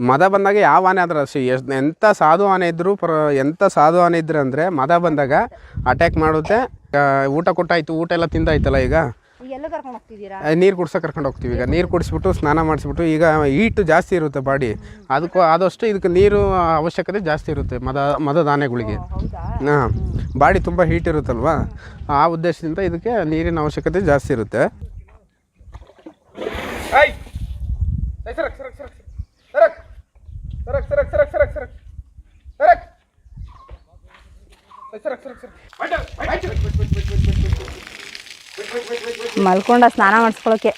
ಮದ ಬಂದಾಗ ಯಾವ ಆನೆ ಆದ್ರೆ ಅಷ್ಟೇ ಎಷ್ಟು ಎಂಥ ಸಾಧು ಆನೆ ಇದ್ದರೂ ಪರ ಎಂಥ ಸಾಧು ಆನೆ ಇದ್ರೆ ಅಂದರೆ ಮದ ಬಂದಾಗ ಅಟ್ಯಾಕ್ ಮಾಡುತ್ತೆ. ಆ, ಊಟ ಕೊಟ್ಟಾಯ್ತು ಊಟ ಎಲ್ಲ ತಿಂದಾಯ್ತಲ್ಲ ಈಗ? ಈಗ ಎಲ್ಲ ಕರ್ಕೊಂಡು ಹೋಗ್ತಿದ್ದೀರಾ? ನೀರು ಕುಡ್ಸೋ ಕರ್ಕೊಂಡು ಹೋಗ್ತೀವಿ ಈಗ. ನೀರು ಕುಡಿಸ್ಬಿಟ್ಟು ಸ್ನಾನ ಮಾಡಿಸ್ಬಿಟ್ಟು ಈಗ ಹೀಟ್ ಜಾಸ್ತಿ ಇರುತ್ತೆ ಬಾಡಿ. ಅದಕ್ಕೂ ಆದಷ್ಟು ಇದಕ್ಕೆ ನೀರು ಅವಶ್ಯಕತೆ ಜಾಸ್ತಿ ಇರುತ್ತೆ ಮದ ಮದದ ಆನೆಗಳಿಗೆ ಹೌದಾ? ಹಾಂ ಬಾಡಿ ತುಂಬ ಹೀಟ್ ಇರುತ್ತಲ್ವಾ? ಆ ಉದ್ದೇಶದಿಂದ ಇದಕ್ಕೆ ನೀರಿನ ಅವಶ್ಯಕತೆ ಜಾಸ್ತಿ ಇರುತ್ತೆ. ಮಲ್ಕೊಂಡ ಸ್ನಾನ ಮಾಡಿಸ್ಕೊಳಕ್ಕೆ.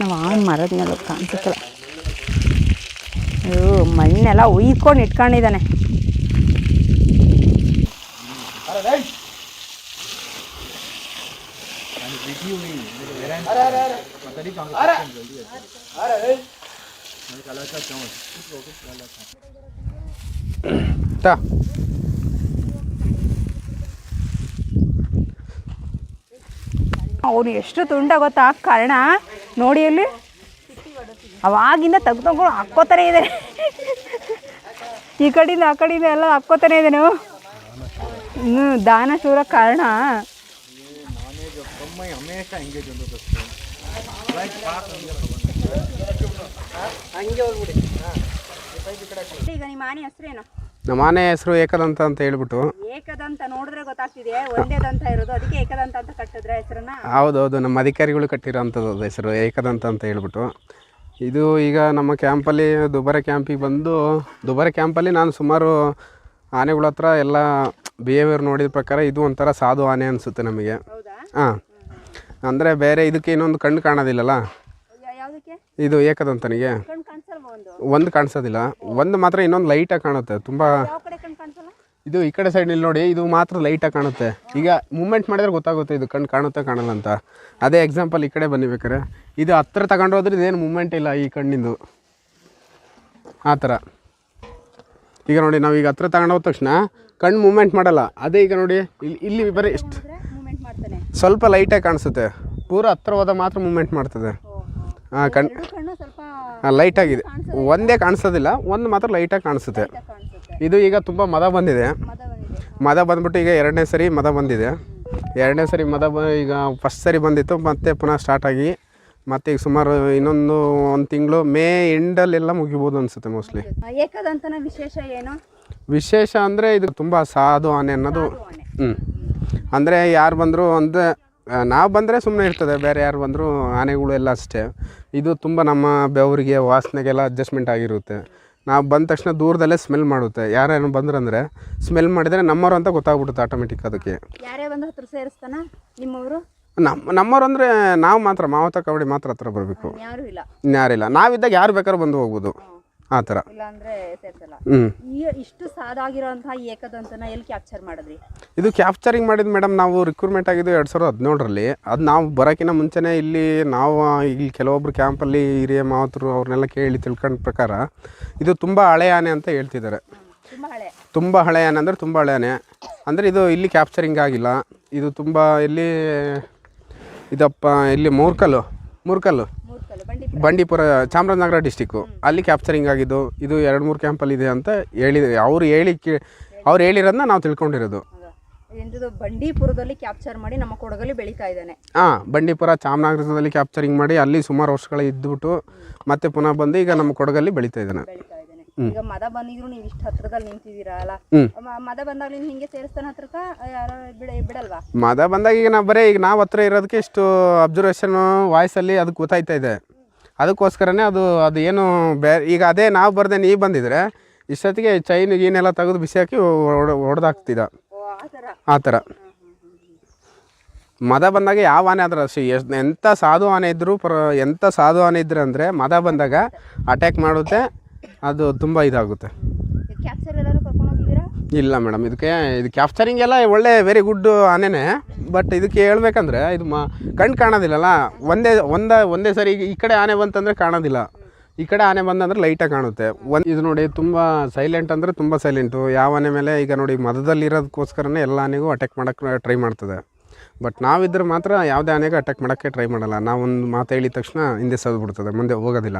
ನಾವು ಆನ್ ಮರದ ಮೇಲೆ ಕಾಣಿಸುತ್ತಲ್ಲ. ಅಯ್ಯೋ ಮಣ್ಣೆಲ್ಲ ಉಯ್ಕೊಂಡು ಇಟ್ಕೊಂಡಿದ್ದಾನೆ. ತಾ ಅವ್ರು ಎಷ್ಟು ತುಂಡ ಗೊತ್ತಾ? ಕಾರಣ, ನೋಡಿ ಅಲ್ಲಿ ಅವಾಗಿಂದ ತಗ್ ತಗೊಂಡು ಹಾಕ್ಕೋತಾನೆ ಇದೆ ಈ ಕಡೆಯಿಂದ ಆ ಕಡೆಯಿಂದ ಎಲ್ಲ ಹಾಕ್ಕೋತಾನೆ ಇದ್ದಾನೆ ಹ್ಞೂ ದಾನ ಶೂರ ಕಾರಣ. ಈಗ ನಿಮ್ಮ ಆನೆ ಹೆಸರೇನು? ನಮ್ಮ ಆನೆ ಹೆಸರು ಏಕದಂತ ಅಂತ ಹೇಳ್ಬಿಟ್ಟು. ಏಕದಂತ ನೋಡಿದ್ರೆ ಗೊತ್ತಾಗ್ತಿದೆ ಒಂದೇ ದಂತ ಇರೋದು ಅದಕ್ಕೆ ಏಕದಂತ ಅಂತ ಕಟ್ಟಿದ್ರೆ ಹೆಸರನ್ನ? ಹೌದೌದು ನಮ್ಮ ಅಧಿಕಾರಿಗಳು ಕಟ್ಟಿರೋಂಥದ್ದು ಅದು ಹೆಸರು ಏಕದಂತ ಅಂತ ಹೇಳ್ಬಿಟ್ಟು. ಇದು ಈಗ ನಮ್ಮ ಕ್ಯಾಂಪಲ್ಲಿ ದುಬಾರೆ ಕ್ಯಾಂಪಿಗೆ ಬಂದು ದುಬಾರೆ ಕ್ಯಾಂಪಲ್ಲಿ ನಾನು ಸುಮಾರು ಆನೆಗಳ ಹತ್ರ ಎಲ್ಲ ಬಿಹೇವಿಯರ್ ನೋಡಿದ ಪ್ರಕಾರ ಇದು ಒಂಥರ ಸಾಧು ಆನೆ ಅನಿಸುತ್ತೆ ನಮಗೆ. ಹೌದಾ? ಹಾಂ. ಅಂದರೆ ಬೇರೆ ಇದಕ್ಕೆ ಇನ್ನೊಂದು ಕಣ್ಣು ಕಾಣೋದಿಲ್ಲಲ್ಲ? ಇದು ಏಕದಂತನಿಗೆ. ಒಂದು ಕಾಣಿಸೋದಿಲ್ಲ. ಒಂದು ಮಾತ್ರ ಇನ್ನೊಂದು ಲೈಟಾಗಿ ಕಾಣುತ್ತೆ. ತುಂಬ ಇದು ಈ ಕಡೆ ಸೈಡ್ನಲ್ಲಿ ನೋಡಿ ಇದು ಮಾತ್ರ ಲೈಟಾಗಿ ಕಾಣುತ್ತೆ. ಈಗ ಮೂಮೆಂಟ್ ಮಾಡಿದ್ರೆ ಗೊತ್ತಾಗುತ್ತೆ ಇದು ಕಣ್ಣು ಕಾಣುತ್ತೆ ಕಾಣಲ್ಲ ಅಂತ. ಅದೇ ಎಕ್ಸಾಂಪಲ್ ಈ ಕಡೆ ಬನ್ನಿ ಬೇಕಾರೆ ಇದು ಹತ್ರ ತಗೊಂಡು ಹೋದ್ರೆ ಇದೇನು ಮೂಮೆಂಟ್ ಇಲ್ಲ ಈ ಕಣ್ಣಿಂದು. ಆ ಥರ ಈಗ ನೋಡಿ ನಾವು ಈಗ ಹತ್ರ ತಗೊಂಡೋದ ತಕ್ಷಣ ಕಣ್ಣು ಮೂಮೆಂಟ್ ಮಾಡಲ್ಲ. ಅದೇ ಈಗ ನೋಡಿ ಇಲ್ಲಿ ಇಲ್ಲಿ ಬರೀ ಇಷ್ಟು ಮಾಡ್ತಾನೆ. ಸ್ವಲ್ಪ ಲೈಟಾಗಿ ಕಾಣಿಸುತ್ತೆ. ಪೂರ ಹತ್ರ ಹೋದ ಮಾತ್ರ ಮೂಮೆಂಟ್ ಮಾಡ್ತದೆ. ಹಾಂ ಕಣ್ ಲೈಟಾಗಿದೆ ಒಂದೇ ಕಾಣಿಸೋದಿಲ್ಲ ಒಂದು ಮಾತ್ರ ಲೈಟಾಗಿ ಕಾಣಿಸುತ್ತೆ. ಇದು ಈಗ ತುಂಬ ಮದ ಬಂದಿದೆ. ಮದ ಬಂದ್ಬಿಟ್ಟು ಈಗ ಎರಡನೇ ಸರಿ ಮದ ಬಂದಿದೆ. ಎರಡನೇ ಸರಿ ಮದ ಬ ಈಗ ಫಸ್ಟ್ ಸರಿ ಬಂದಿತ್ತು ಮತ್ತೆ ಪುನಃ ಸ್ಟಾರ್ಟ್ ಆಗಿ ಮತ್ತೆ ಈಗ ಸುಮಾರು ಇನ್ನೊಂದು ಒಂದು ತಿಂಗಳು ಮೇ ಎಂಡಲ್ಲೆಲ್ಲ ಮುಗಿಬೋದು ಅನಿಸುತ್ತೆ ಮೋಸ್ಟ್ಲಿ ಏಕದಂತನ ವಿಶೇಷ ಏನು? ವಿಶೇಷ ಅಂದರೆ ಇದು ತುಂಬ ಸಾಧು ಆನೆ ಅನ್ನೋದು. ಹ್ಞೂ ಅಂದರೆ ಯಾರು ಬಂದರೂ ಅಂದರೆ ನಾವು ಬಂದರೆ ಸುಮ್ಮನೆ ಇರ್ತದೆ ಬೇರೆ ಯಾರು ಬಂದರೂ ಆನೆಗಳು ಎಲ್ಲ ಅಷ್ಟೇ. ಇದು ತುಂಬ ನಮ್ಮ ಬೆವರಿಗೆ ವಾಸನೆಗೆಲ್ಲ ಅಡ್ಜಸ್ಟ್ಮೆಂಟ್ ಆಗಿರುತ್ತೆ. ನಾವು ಬಂದ ತಕ್ಷಣ ದೂರದಲ್ಲೇ ಸ್ಮೆಲ್ ಮಾಡುತ್ತೆ. ಯಾರೇನು ಬಂದ್ರಂದರೆ ಸ್ಮೆಲ್ ಮಾಡಿದರೆ ನಮ್ಮವರು ಅಂತ ಗೊತ್ತಾಗ್ಬಿಡುತ್ತೆ ಆಟೋಮೆಟಿಕ್ ಅದಕ್ಕೆ. ಯಾರೇ ಬಂದು ಹತ್ರ ಸೇರಿಸ್ತಾನ? ನಿಮ್ಮವರು? ನಮ್ಮ ನಮ್ಮವ್ರು ಅಂದರೆ ನಾವು ಮಾತ್ರ ಮಾವತ ಕಬಡ್ಡಿ ಮಾತ್ರ ಹತ್ರ ಬರಬೇಕು. ಯಾರು ಇಲ್ಲ. ಇನ್ಯಾರಿಲ್ಲ ನಾವಿದ್ದಾಗ ಯಾರು ಬೇಕಾದ್ರೂ ಬಂದು ಹೋಗ್ಬೋದು. ಆ ಥರ. ಇಲ್ಲ ಅಂದ್ರೆ ಸೇರ್ಸಲ್ಲ. ಹ್ಞೂ ಈ ಇಷ್ಟು ಸಾದಾಗಿರೋಂತಹ ಏಕದಂತನ ಎಲ್ಲಿ ಕ್ಯಾಪ್ಚರ್ ಮಾಡಿದ್ರಿ? ಇದು ಕ್ಯಾಪ್ಚರಿಂಗ್ ಮಾಡಿದ ಮೇಡಮ್ ನಾವು ರಿಕ್ರೂಟ್ಮೆಂಟ್ ಆಗಿದ್ದು ಎರಡು ಸಾವಿರದ ಹದಿನೇಳರಲ್ಲಿ. ಅದು ನಾವು ಬರೋಕ್ಕಿಂತ ಮುಂಚೆನೇ ಇಲ್ಲಿ ನಾವು ಇಲ್ಲಿ ಕೆಲವೊಬ್ರು ಕ್ಯಾಂಪಲ್ಲಿ ಹಿರಿಯ ಮಾವತರು ಅವ್ರನ್ನೆಲ್ಲ ಕೇಳಿ ತಿಳ್ಕೊಂಡ ಪ್ರಕಾರ ಇದು ತುಂಬ ಹಳೆ ಆನೆ ಅಂತ ಹೇಳ್ತಿದ್ದಾರೆ. ತುಂಬಾ ಹಳೆ. ತುಂಬ ಹಳೆ ಆನೆ ಅಂದರೆ ತುಂಬ ಹಳೆ ಆನೆ. ಅಂದರೆ ಇದು ಇಲ್ಲಿ ಕ್ಯಾಪ್ಚರಿಂಗ್ ಆಗಿಲ್ಲ. ಇದು ತುಂಬ ಇಲ್ಲಿ ಇದಪ್ಪ ಇಲ್ಲಿ ಮೂರ್ಕಲ್ಲು ಮೂರ್ಕಲ್ಲು. ಬಂಡೀಪುರ. ಚಾಮರಾಜನಗರ ಡಿಸ್ಟಿಕ್ಕು ಅಲ್ಲಿ ಕ್ಯಾಪ್ಚರಿಂಗ್ ಆಗಿದ್ದು ಇದು ಎರಡು ಮೂರು ಕ್ಯಾಂಪಲ್ಲಿ ಇದೆ ಅಂತ ಹೇಳಿದ. ಅವ್ರು ಹೇಳಿ ಕೇ ಅವ್ರು ಹೇಳಿರೋದನ್ನ ನಾವು ತಿಳ್ಕೊಂಡಿರೋದು. ಬಂಡೀಪುರದಲ್ಲಿ ಕ್ಯಾಪ್ಚರ್ ಮಾಡಿ ನಮ್ಮ ಕೊಡಗಲ್ಲಿ ಬೆಳೀತಾ ಇದ್ದಾನೆ. ಹಾಂ ಬಂಡೀಪುರ ಚಾಮರಾಜನಗರದಲ್ಲಿ ಕ್ಯಾಪ್ಚರಿಂಗ್ ಮಾಡಿ ಅಲ್ಲಿ ಸುಮಾರು ವರ್ಷಗಳ ಇದ್ದುಬಿಟ್ಟು ಮತ್ತೆ ಪುನಃ ಬಂದು ಈಗ ನಮ್ಮ ಕೊಡಗಲ್ಲಿ ಬೆಳೀತಾ ಇದ್ದಾನೆ. ಈಗ ಮದ ಬಂದಿದ್ರು ನೀವು ಇಷ್ಟ ಹತ್ರದಲ್ಲಿ ನಿಂತಿದ್ದೀರಾ ಅಲ್ಲ? ಮದ ಬಂದಾಗ ಬಂದಾಗ್ಲಿ ಹಿಂಗೆ ಸೇರಿಸ್ತಾನ ಹತ್ರಕ್ಕ? ಯಾರು ಬಿಡ ಬಿಡಲ್ವಾ? ಮದ ಬಂದಾಗ ಈಗ ನಾ ಬರೀ ಈಗ ನಾವು ಹತ್ರ ಇರೋದಕ್ಕೆ ಇಷ್ಟು ಅಬ್ಸರ್ವೇಷನ್ ವಾಯ್ಸಲ್ಲಿ ಅದಕ್ಕೆ ಗೊತ್ತಾಯ್ತಾ ಇದೆ. ಅದಕ್ಕೋಸ್ಕರನೇ ಅದು ಅದು ಏನು ಬೇರೆ ಈಗ ಅದೇ ನಾವು ಬರ್ದೆ ನೀವು ಬಂದಿದ್ರೆ ಇಷ್ಟೊತ್ತಿಗೆ ಚೈನ್ ಗೀನೆಲ್ಲ ತೆಗೆದು ಬಿಸಿ ಹಾಕಿ ಹೊಡೆದಾಕ್ತಿದ್ದ ಓ ಆ ಥರ? ಆ ಥರ. ಮದ ಬಂದಾಗ ಯಾವ ಆನೆ ಆದ್ರೆ ಅಷ್ಟು ಎಷ್ಟು ಎಂಥ ಸಾಧು ಆನೆ ಇದ್ದರೂ ಪರ ಎಂಥ ಸಾಧು ಆನೆ ಇದ್ರೆ ಅಂದರೆ ಮದ ಬಂದಾಗ ಅಟ್ಯಾಕ್ ಮಾಡುತ್ತೆ. ಅದು ತುಂಬ ಇದಾಗುತ್ತೆ. ಕ್ಯಾಪ್ಚರ್ ಎಲ್ಲರೂ ಕರ್ಕೊಂಡು ಹೋಗಿದ್ದೀರಾ? ಇಲ್ಲ ಮೇಡಮ್ ಇದಕ್ಕೆ ಇದು ಕ್ಯಾಪ್ಚರಿಂಗ್ ಎಲ್ಲ ಒಳ್ಳೆ ವೆರಿ ಗುಡ್ ಆನೆನೇ. ಬಟ್ ಇದಕ್ಕೆ ಹೇಳ್ಬೇಕಂದ್ರೆ ಇದು ಮ ಕಣ್ಣು ಕಾಣೋದಿಲ್ಲಲ್ಲ ಒಂದೇ ಒಂದೇ ಒಂದೇ ಸರಿ ಈಗ ಈ ಕಡೆ ಆನೆ ಬಂತಂದರೆ ಕಾಣೋದಿಲ್ಲ. ಈ ಕಡೆ ಆನೆ ಬಂದಂದ್ರೆ ಲೈಟಾಗಿ ಕಾಣುತ್ತೆ. ಒಂದು ಇದು ನೋಡಿ ತುಂಬ ಸೈಲೆಂಟ್ ಅಂದರೆ ತುಂಬ ಸೈಲೆಂಟು ಯಾವ ಆನೆ ಮೇಲೆ ಈಗ ನೋಡಿ ಮದದಲ್ಲಿರೋದಕ್ಕೋಸ್ಕರನೇ ಎಲ್ಲ ಆನೆಗೂ ಅಟ್ಯಾಕ್ ಮಾಡೋಕ್ಕೆ ಟ್ರೈ ಮಾಡ್ತದೆ. ಬಟ್ ನಾವಿದ್ರೆ ಮಾತ್ರ ಯಾವುದೇ ಆನೆಗೆ ಅಟ್ಯಾಕ್ ಮಾಡೋಕ್ಕೆ ಟ್ರೈ ಮಾಡಲ್ಲ. ನಾವು ಒಂದು ಮಾತು ಹೇಳಿದ ತಕ್ಷಣ ಹಿಂದೆ ಸದ್ಬಿಡ್ತದೆ ಬಿಡ್ತದೆ, ಮುಂದೆ ಹೋಗೋದಿಲ್ಲ.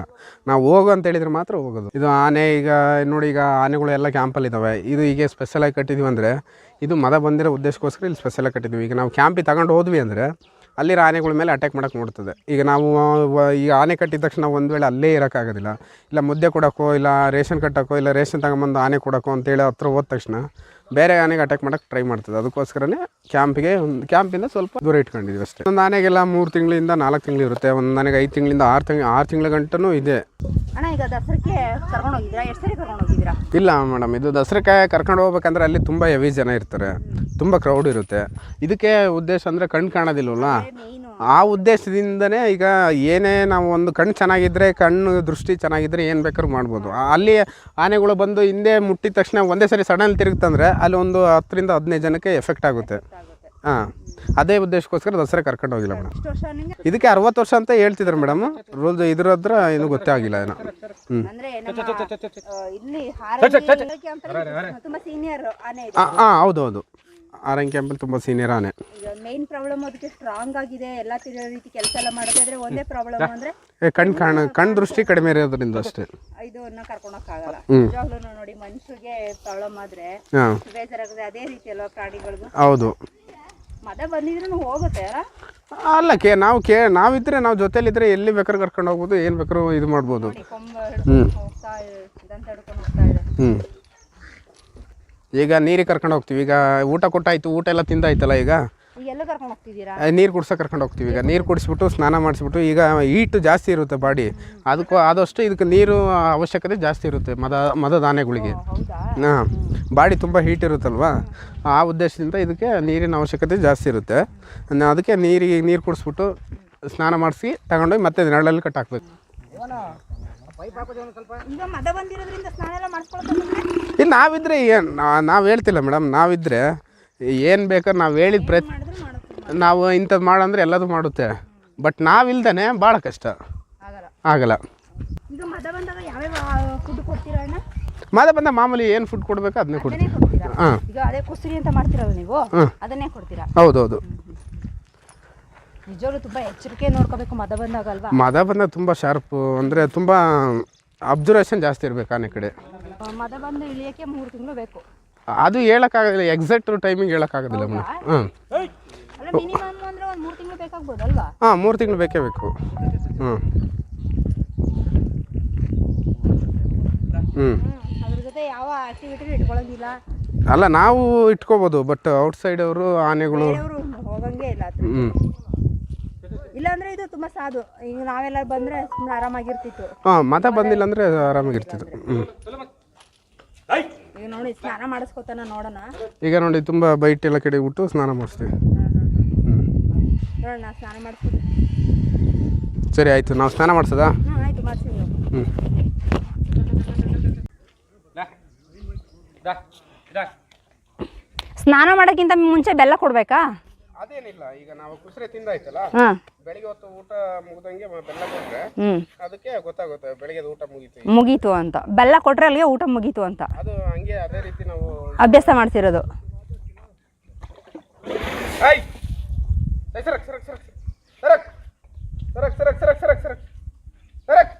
ನಾವು ಹೋಗು ಅಂತ ಹೇಳಿದ್ರೆ ಮಾತ್ರ ಹೋಗೋದು. ಇದು ಆನೆ ಈಗ, ನೋಡಿ ಈಗ ಆನೆಗಳು ಎಲ್ಲ ಕ್ಯಾಂಪಲ್ಲಿ ಇದ್ದಾವೆ ಇದು ಈಗ ಸ್ಪೆಷಲಾಗಿ ಕಟ್ಟಿದ್ದೀವಿ ಅಂದರೆ, ಇದು ಮದ ಬಂದಿರೋ ಉದ್ದೇಶಕ್ಕೋಸ್ಕರ ಇಲ್ಲಿ ಸ್ಪೆಷಲಾಗಿ ಕಟ್ಟಿದ್ದೀವಿ ಈಗ ನಾವು ಕ್ಯಾಂಪಿಗೆ ತಗೊಂಡು ಹೋದ್ವಿ ಅಂದರೆ, ಅಲ್ಲಿರೋ ಆನೆಗಳ ಮೇಲೆ ಅಟ್ಯಾಕ್ ಮಾಡೋಕ್ಕೆ ನೋಡ್ತದೆ. ಈಗ ನಾವು, ಈಗ ಆನೆ ಕಟ್ಟಿದ ತಕ್ಷಣ ಒಂದು ವೇಳೆ ಅಲ್ಲೇ ಇರೋಕ್ಕಾಗೋದಿಲ್ಲ. ಇಲ್ಲ ಮುದ್ದೆ ಕೊಡೋಕ್ಕೋ, ಇಲ್ಲ ರೇಷನ್ ಕಟ್ಟೋಕ್ಕೋ, ಇಲ್ಲ ರೇಷನ್ ತಗೊಂಬಂದು ಆನೆ ಕೊಡೋಕ್ಕೋ ಅಂತೇಳಿ ಹತ್ರ ಹೋದ ತಕ್ಷಣ ಬೇರೆ ಆನೆಗೆ ಅಟ್ಯಾಕ್ ಮಾಡೋಕ್ಕೆ ಟ್ರೈ ಮಾಡ್ತದೆ. ಅದಕ್ಕೋಸ್ಕರನೇ ಕ್ಯಾಂಪಿಗೆ ಒಂದು ಕ್ಯಾಂಪಿಂದ ಸ್ವಲ್ಪ ದೂರ ಇಟ್ಕೊಂಡಿದ್ವಿ ಅಷ್ಟೇ. ಒಂದು ಆನೆಗೆಲ್ಲ ಮೂರು ತಿಂಗಳಿಂದ ನಾಲ್ಕು ತಿಂಗಳು ಇರುತ್ತೆ. ಒಂದು ನನಗೆ ಐದು ತಿಂಗಳಿಂದ ಆರು ತಿಂಗ್ ಆರು ತಿಂಗಳ ಗಂಟನೂ ಇದೆ. ಇಲ್ಲ ಮೇಡಮ್ ಇದು ದಸರಕ್ಕೆ ಕರ್ಕೊಂಡು ಹೋಗ್ಬೇಕಂದ್ರೆ ಅಲ್ಲಿ ತುಂಬ ಹೆವಿ ಜನ ಇರ್ತಾರೆ. ತುಂಬ ಕ್ರೌಡ್ ಇರುತ್ತೆ. ಇದಕ್ಕೆ ಉದ್ದೇಶ ಅಂದರೆ ಕಣ್ಣು ಕಾಣೋದಿಲ್ವಲ್ಲ ಆ ಉದ್ದೇಶದಿಂದನೇ ಈಗ ಏನೇ ನಾವು ಒಂದು ಕಣ್ಣು ಚೆನ್ನಾಗಿದ್ದರೆ ಕಣ್ಣು ದೃಷ್ಟಿ ಚೆನ್ನಾಗಿದ್ದರೆ ಏನು ಬೇಕಾದ್ರೂ ಮಾಡ್ಬೋದು. ಅಲ್ಲಿ ಆನೆಗಳು ಬಂದು ಹಿಂದೆ ಮುಟ್ಟಿದ ತಕ್ಷಣ ಒಂದೇ ಸರಿ ಸಡನ್ ತಿರುಗ್ತಂದ್ರೆ ಅಲ್ಲಿ ಒಂದು ಹತ್ತರಿಂದ ಹದಿನೈದು ಜನಕ್ಕೆ ಎಫೆಕ್ಟ್ ಆಗುತ್ತೆ. ಹಾಂ ಅದೇ ಉದ್ದೇಶಕ್ಕೋಸ್ಕರ ದಸರಾ ಕರ್ಕೊಂಡು ಹೋಗಿಲ್ಲ ಮೇಡಮ್. ಇದಕ್ಕೆ ಅರವತ್ತು ವರ್ಷ ಅಂತ ಹೇಳ್ತಿದ್ರು ಮೇಡಮ್. ರೂಲ್ಸ್ ಇದ್ರ ಹತ್ರ ಏನು ಗೊತ್ತೇ ಆಗಿಲ್ಲ ಏನೋ. ಹ್ಞೂ ಅಂದ್ರೆ ನಮ್ಮ ಆ, ಇಲ್ಲಿ ಹಾರಕ್ಕೆ ತುಂಬಾ ಸೀನಿಯರ್ ಆನೆ ಇದೆ. ಹಾಂ ಹಾಂ ಹೌದು ಹೌದು. ಆರಂಗ್ ಕ್ಯಾಂಪಲ್ಲಿ ತುಂಬ ಸೀನಿಯರ್ ಆನೆ. ಮೇನ್ ಪ್ರಾಬ್ಲಮ್ ಅದಕ್ಕೆ ಸ್ಟ್ರಾಂಗ್ ಆಗಿದೆ ಎಲ್ಲ ತಿರೋ ರೀತಿ ಕೆಲಸ ಎಲ್ಲ ಮಾಡೋದಾದ್ರೆ ಒಂದೇ ಪ್ರಾಬ್ಲಮ್ ಅಂದ್ರೆ ಏ, ಕಣ್ಣು ಕಾಣ ಕಣ್ಣು ದೃಷ್ಟಿ ಕಡಿಮೆ ಇರೋದ್ರಿಂದ ಅಷ್ಟೇ. ಇದನ್ನ ಅನ್ನ ಕರ್ಕೊಂಡಕ್ಕಾಗಲ್ಲ ನಿಜವಾಗ್ಲೂ ನೋಡಿ ಮನುಷ್ಯರಿಗೆ ಪ್ರಾಬ್ಲಮ್ ಆದ್ರೆ ಹಾಂ. ಬೇಜಾರಾಗುತ್ತೆ ಅದೇ ರೀತಿ ಅಲ್ವಾ ಪ್ರಾಣಿಗಳಿಗೂ? ಹೌದು. ಮದ ಬಂದಿದ್ರು ಹೋಗುತ್ತೆ ಅಲ್ಲ ಅಲ್ಲ ಕೇ ನಾವು ಕೇ ನಾವಿದ್ರೆ ನಾವು ಜೊತೆಲಿದ್ರೆ ಎಲ್ಲಿ ಬೇಕಾದ್ರೂ ಕರ್ಕೊಂಡು ಹೋಗ್ಬೋದು ಏನು ಬೇಕಾದ್ರೂ ಇದು ಮಾಡ್ಬೋದು. ನೋಡಿ ಕೊಂಬ ಹಿಡ್ಕೊಂಡು ಹೋಗ್ತಾ ಇದೆ ಇದಂತ ಹಿಡ್ಕೊಂಡು ಹೋಗ್ತಾ ಇದೆ ಹ್ಞೂ ಈಗ ನೀರಿಗೆ ಕರ್ಕೊಂಡು ಹೋಗ್ತೀವಿ. ಈಗ ಊಟ ಕೊಟ್ಟಾಯ್ತು ಊಟ ಎಲ್ಲ ತಿಂದಾಯ್ತಲ್ಲ ಈಗ? ಎಲ್ಲ ಕರ್ಕೊಂಡು ಹೋಗ್ತಿದ್ದೀರಾ? ನೀರು ಕುಡ್ಸೋಕೆ ಕರ್ಕೊಂಡು ಹೋಗ್ತೀವಿ ಈಗ. ನೀರು ಕುಡಿಸ್ಬಿಟ್ಟು ಸ್ನಾನ ಮಾಡಿಸ್ಬಿಟ್ಟು ಈಗ ಹೀಟು ಜಾಸ್ತಿ ಇರುತ್ತೆ ಬಾಡಿ. ಅದಕ್ಕೂ ಆದಷ್ಟು ಇದಕ್ಕೆ ನೀರು ಅವಶ್ಯಕತೆ ಜಾಸ್ತಿ ಇರುತ್ತೆ ಮದ ಮದ ದಾನೆಗಳಿಗೆ ಹಾಂ. ಬಾಡಿ ತುಂಬ ಹೀಟ್ ಇರುತ್ತಲ್ವಾ? ಆ ಉದ್ದೇಶದಿಂದ ಇದಕ್ಕೆ ನೀರಿನ ಅವಶ್ಯಕತೆ ಜಾಸ್ತಿ ಇರುತ್ತೆ. ಅದಕ್ಕೆ ನೀರಿಗೆ ನೀರು ಕುಡಿಸ್ಬಿಟ್ಟು ಸ್ನಾನ ಮಾಡಿಸಿ ತಗೊಂಡೋಗಿ ಮತ್ತೆ ನೆರಳಲ್ಲಿ ಕಟ್ ಹಾಕ್ಬೇಕು ಈಗ ಮದ ಬಂದಿರೋದ್ರಿಂದ ಸ್ನಾನ ಎಲ್ಲ ಮಾಡಿಸ್ಕೊಳ್ತಾರೆ ಇನ್ನು ನಾವಿದ್ರೆ ಏನು ನಾವು ಹೇಳ್ತಿಲ್ಲ ಮೇಡಮ್ ನಾವಿದ್ರೆ ಏನು ಬೇಕೋ ನಾವು ಹೇಳಿದ ಪ್ರಯತ್ನ ನಾವು ಇಂಥದ್ದು ಮಾಡಂದ್ರೆ ಎಲ್ಲದೂ ಮಾಡುತ್ತೆ. ಬಟ್ ನಾವಿಲ್ದೇ ಭಾಳ ಕಷ್ಟ. ಆಗಲ್ಲ. ಮದ ಬಂದ ಮಾಮೂಲಿ ಏನು ಫುಡ್ ಕೊಡ್ಬೇಕು ಅದನ್ನೇ ಕೊಡ್ತೀವಿ. ಹಾಂ. ಈಗ ಅದೇ ಕುಸ್ರಿ ಅಂತ ಮಾಡ್ತಿರಲ್ಲ ನೀವು? ಹ್ಮ್. ಅದನ್ನೇ ಕೊಡ್ತೀರಾ? ಹೌದೌದು. ನಿಜವಾಗ್ಲೂ ತುಂಬಾ ಎಚ್ಚರಿಕೆ ನೋಡ್ಕೋಬೇಕು ಮದ ಬಂದಾಗ ಅಲ್ವಾ? ಮದ ಬಂದ ತುಂಬ ಶಾರ್ಪ್ ಅಂದರೆ ತುಂಬ ಅಬ್ಸರ್ವೇಷನ್ ಜಾಸ್ತಿ ಇರಬೇಕು ಆನೆ ಕಡೆ. ಮದ ಬಂದು ಇಳಿಯಕ್ಕೆ ಮೂರು ತಿಂಗಳು ಬೇಕು. ಅದು ಹೇಳೋಕ್ಕಾಗೋದಿಲ್ಲ ಎಕ್ಸಾಕ್ಟ್ ಟೈಮಿಂಗ್ ಹೇಳೋಕ್ಕಾಗೋದಿಲ್ಲ ಮೇಡಮ್. ಹಾಂ. ಹಾಂ ಮೂರು ತಿಂಗಳು ಬೇಕೇ ಬೇಕು. ಹ್ಞೂ ಹ್ಞೂ ಅಲ್ಲ ನಾವು ಇಟ್ಕೋಬೋದು ಬಟ್ ಅವರು ಆನೆಗಳು. ಇಲ್ಲ ಅದು. ಹ್ಞೂ ಇಲ್ಲಾಂದ್ರೆ ಇದು ತುಂಬಾ ಸಾಧು ಈಗ ನಾವೆಲ್ಲ ಬಂದ್ರೆ ಸುಮ್ಮನೆ ಆರಾಮಾಗಿರ್ತಿತ್ತು. ಹಾಂ ಮತ ಬಂದಿಲ್ಲ ಅಂದ್ರೆ ಆರಾಮಾಗಿರ್ತಿತ್ತು. ಹ್ಞೂ ಈಗ ನೋಡಿ ಸ್ನಾನ ಮಾಡಿಸ್ಕೊತಾನ ನೋಡೋಣ. ಈಗ ನೋಡಿ ತುಂಬಾ ಬೈಟ್ ಎಲ್ಲ ಕಡೆ ಬಿಟ್ಟು ಸ್ನಾನ ಮಾಡಿಸ್ತೀವಿ. ನೋಡೋಣ ಸ್ನಾನ ಮಾಡ್ತೀವಿ ಸರಿ ಆಯಿತು. ನಾವು ಸ್ನಾನ ಮಾಡಿಸೋದಾ? ಹ್ಞೂ ಆಯ್ತು ಮಾಡಿಸಿ ಹ್ಞೂ ಸ್ನಾನ ಮಾಡೋಕ್ಕಿಂತ ಮುಂಚೆ ಬೆಲ್ಲ ಕೊಡ್ಬೇಕಾ? ಅದೇನಿಲ್ಲ ಈಗ ನಾವು ಕುಸ್ರೆ ತಿಂದಾಯ್ತಲ್ಲ ಹಾಂ. ಬೆಳಿಗ್ಗೆ ಹೊತ್ತು ಊಟ ಮುಗ್ದಂಗೆ ಬೆಲ್ಲ ಕೊಟ್ಟರೆ ಹ್ಞೂ ಅದಕ್ಕೆ ಗೊತ್ತಾಗುತ್ತೆ ಬೆಳಿಗ್ಗೆ ಊಟ ಮುಗೀತು ಮುಗೀತು ಅಂತ. ಬೆಲ್ಲ ಕೊಟ್ರೆ ಅಲ್ಲಿಗೆ ಊಟ ಮುಗೀತು ಅಂತ. ಅದು ಹಂಗೆ ಅದೇ ರೀತಿ ನಾವು ಅಭ್ಯಾಸ ಮಾಡ್ತಿರೋದು ಐ ಏ, ಸರಕ್ ಸರಕ್ ಸರಕ್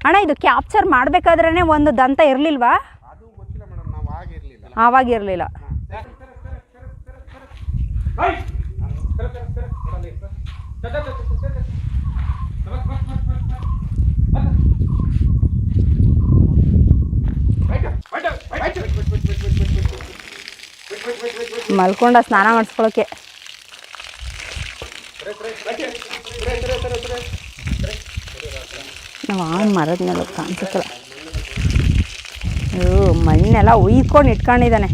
ಅಣ್ಣ ಇದು ಕ್ಯಾಪ್ಚರ್ ಮಾಡ್ಬೇಕಾದ್ರೆ ಒಂದು ದಂತ ಇರಲಿಲ್ವಾ ಅದು ಗೊತ್ತಿಲ್ಲ ಮೇಡಮ್ ನಾವು ಆಗಿರಲಿಲ್ಲ ಆವಾಗ ಇರಲಿಲ್ಲ ಮಲ್ಕೊಂಡ ಸ್ನಾನ ಮಾಡಿಸ್ಕೊಳಕ್ಕೆ. ನಾವು ಆ ಮರದ ಮೇಲೆ ಕಾಣಿಸುತ್ತಲ್ಲ ಅಯ್ಯೋ ಮಣ್ಣೆಲ್ಲ ಉಯ್ಕೊಂಡು ಇಟ್ಕೊಂಡಿದ್ದಾನೆ.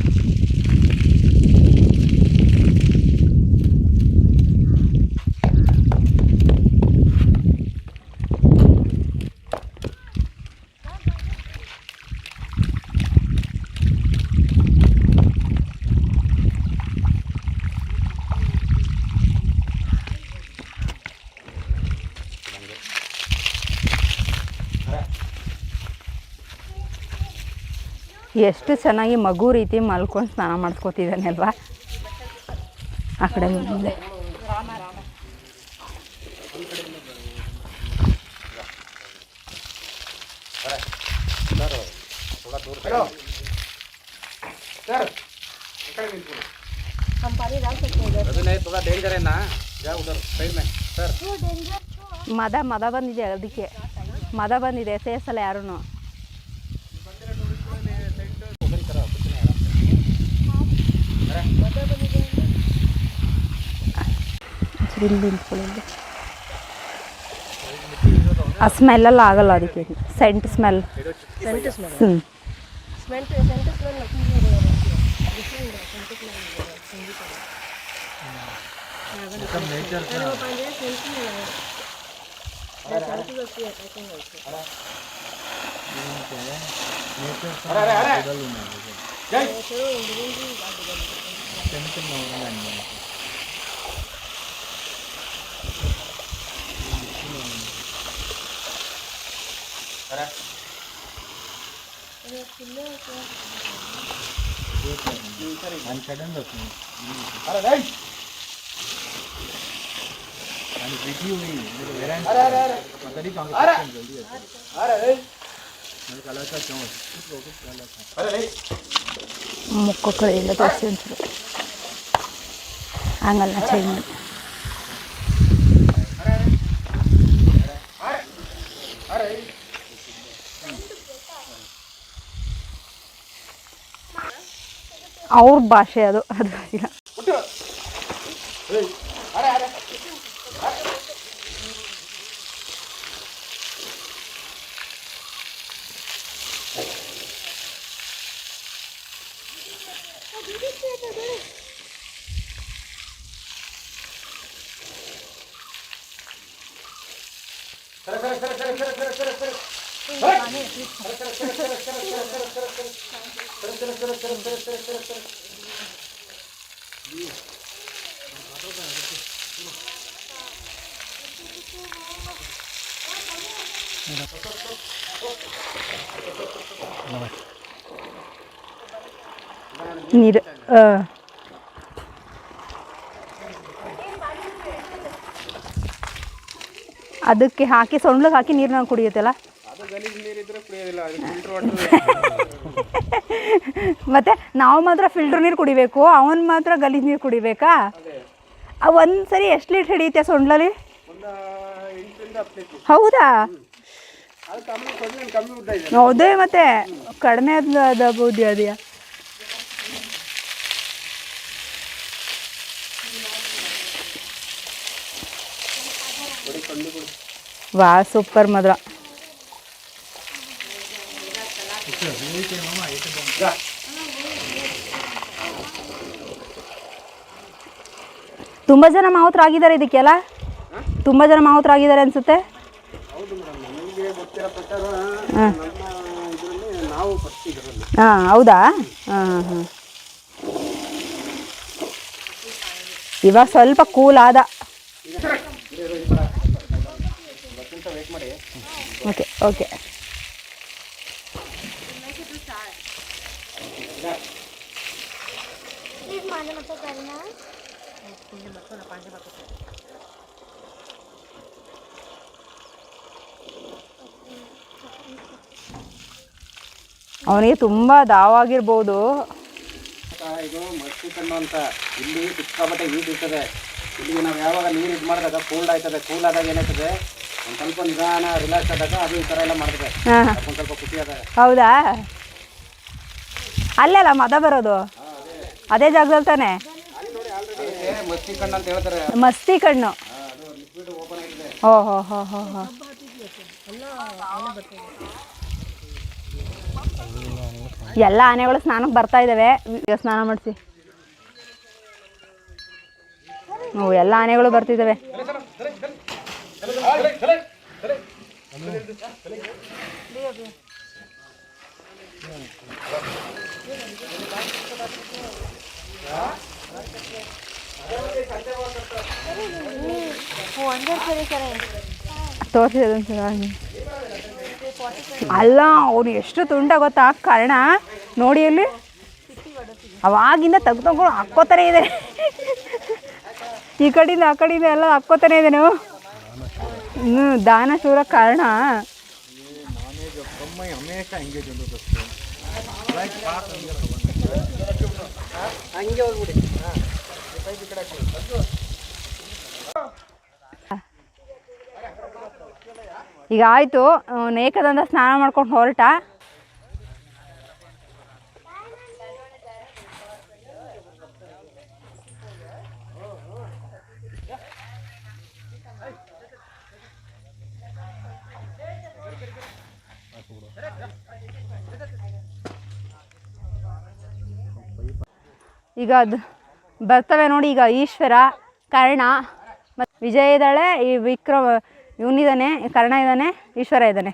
ಎಷ್ಟು ಚೆನ್ನಾಗಿ ಮಗು ರೀತಿ ಮಲ್ಕೊಂಡು ಸ್ನಾನ ಮಾಡಿಸ್ಕೊತಿದ್ದಾನೆ ಅಲ್ವಾ ಆ ಕಡೆ ಮುಂದೆ ಮದ ಮದ ಬಂದಿದೆ ಅದಕ್ಕೆ. ಮದ ಬಂದಿದೆ, ಸೇರ್ಸಲ್ಲ ಯಾರೂ ಆ ಸ್ಮೆಲ್ಲೆಲ್ಲ ಆಗಲ್ಲ ಅದಕ್ಕೆ ಸೆಂಟ್ ಸ್ಮೆಲ್ ಹ್ಞೂ సరే. మంచి వస్తుంది అరే రై చేయండి ಅವ್ರ ಭಾಷೆ ಅದು ಅದು ಇಲ್ಲ ನೀರು ಹಾಂ ಅದಕ್ಕೆ ಹಾಕಿ ಸೊಂಡ್ಲಿಗೆ ಹಾಕಿ ನೀರನ್ನ ಕುಡಿಯುತ್ತಲ್ಲ? ಅದು ಗಲೀಜು ನೀರಿದ್ರೆ ಕುಡಿಯೋದಿಲ್ಲ ಅದು ಫಿಲ್ಟರ್ ವಾಟರ್ ಮತ್ತೆ ನಾವು ಮಾತ್ರ ಫಿಲ್ಟರ್ ನೀರು ಕುಡಿಬೇಕು ಅವನು ಮಾತ್ರ ಗಲೀಜು ನೀರು ಕುಡಿಬೇಕಾ? ಒಂದು ಸರಿ ಎಷ್ಟು ಲೀಟ್ರ್ ಹಿಡಿಯುತ್ತೆ ಸೊಂಡ್ಲಲ್ಲಿ? ಹೌದಾ? ಹೌದೇ ಮತ್ತೆ? ಕಡಿಮೆ ಅದಬಹುದು ಅದೆಯಾ? ವಾ ಸೂಪರ್ ಮಾತ್ರ ತುಂಬ ಜನ ಮಾವುತರಾಗಿದ್ದಾರೆ ಇದಕ್ಕೆಲ್ಲ? ತುಂಬ ಜನ ಅನ್ಸುತ್ತೆ? ನಮಗೆ ಗೊತ್ತಿರೋ ಪ್ರಕಾರ ಹಾಂ. ನಮ್ಮ ಇದರಲ್ಲಿ ನಾವು ಫಸ್ಟ್ ಇದರಲ್ಲಿ. ಹಾಂ ಹೌದಾ? ಹಾಂ ಹಾಂ. ಇವಾಗ ಸ್ವಲ್ಪ ಕೂಲ್ ಆದ. ಓಕೆ ಓಕೆ ಅವನಿಗೆ ತುಂಬ ದಾವಾಗಿರ್ಬೋದು. ಇದು ಮಸ್ತಿ ಕಣ್ಣು ಅಂತ. ಇಲ್ಲಿ ಸಿಕ್ಕಾಪಟ್ಟೆ ಹೀಟ್ ಇರ್ತದೆ. ಇಲ್ಲಿಗೆ ನಾವು ಯಾವಾಗ ನೀರು ಇದು ಮಾಡಿದಾಗ ಕೂಲ್ಡ್ ಆಯ್ತದೆ. ಕೂಲ್ ಆದಾಗ ಏನಾಯ್ತದೆ? ಒಂದು ಸ್ವಲ್ಪ ನಿಧಾನ ರಿಲ್ಯಾಕ್ಸ್ ಆದಾಗ ಅದು ಈ ಥರ ಎಲ್ಲ ಮಾಡ್ತದೆ. ಹಾಂ. ಒಂದು ಸ್ವಲ್ಪ ಖುಷಿ ಆದಾಗ. ಹೌದಾ? ಅಲ್ಲೇ ಅಲ್ಲ ಮದ ಬರೋದು? ಅದೇ ಜಾಗದಲ್ಲಿ ತಾನೆ? ಮಸ್ತಿ ಕಣ್ಣು ಅಂತ ಹೇಳ್ತಾರೆ. ಮಸ್ತಿ ಕಣ್ಣು ಓ ಹೋ ಹೋ ಹೋ ಹೋ ಎಲ್ಲ ಆನೆಗಳು ಸ್ನಾನಕ್ಕೆ ಬರ್ತಾ ಇದ್ದಾವೆ ಸ್ನಾನ ಮಾಡಿಸಿ. ಹ್ಞೂ ಎಲ್ಲ ಆನೆಗಳು ಬರ್ತಿದ್ದಾವೆ ತೋರಿಸಿ ಹಂಗೆ. ಅಲ್ಲ, ಅವ್ರು ಎಷ್ಟು ತುಂಡ ಗೊತ್ತಾ? ಕಾರಣ, ನೋಡಿ ಅಲ್ಲಿ ಅವಾಗಿಂದ ತೆಗ್ದು ಹಾಕ್ಕೋತಾನೆ ಇದೆ. ಈ ಕಡೆಯಿಂದ ಆ ಕಡೆಯಿಂದ ಎಲ್ಲ ಹಾಕ್ಕೋತಾನೆ ಇದ್ದೇನು ಹ್ಞೂ ದಾನ ಶೂರ ಕಾರಣ. ಈಗ ಆಯಿತು ಏಕದಂತ ಸ್ನಾನ ಮಾಡ್ಕೊಂಡು ಹೊರಟ. ಈಗ ಅದು ಬರ್ತವೆ ನೋಡಿ ಈಗ ಈಶ್ವರ, ಕರ್ಣ ಮತ್ತು ವಿಜಯ ಇದ್ದಾಳೆ, ಈ ವಿಕ್ರಮ ಇವನಿದ್ದಾನೆ ಕರ್ಣ ಇದ್ದಾನೆ, ಈಶ್ವರ ಇದ್ದಾನೆ.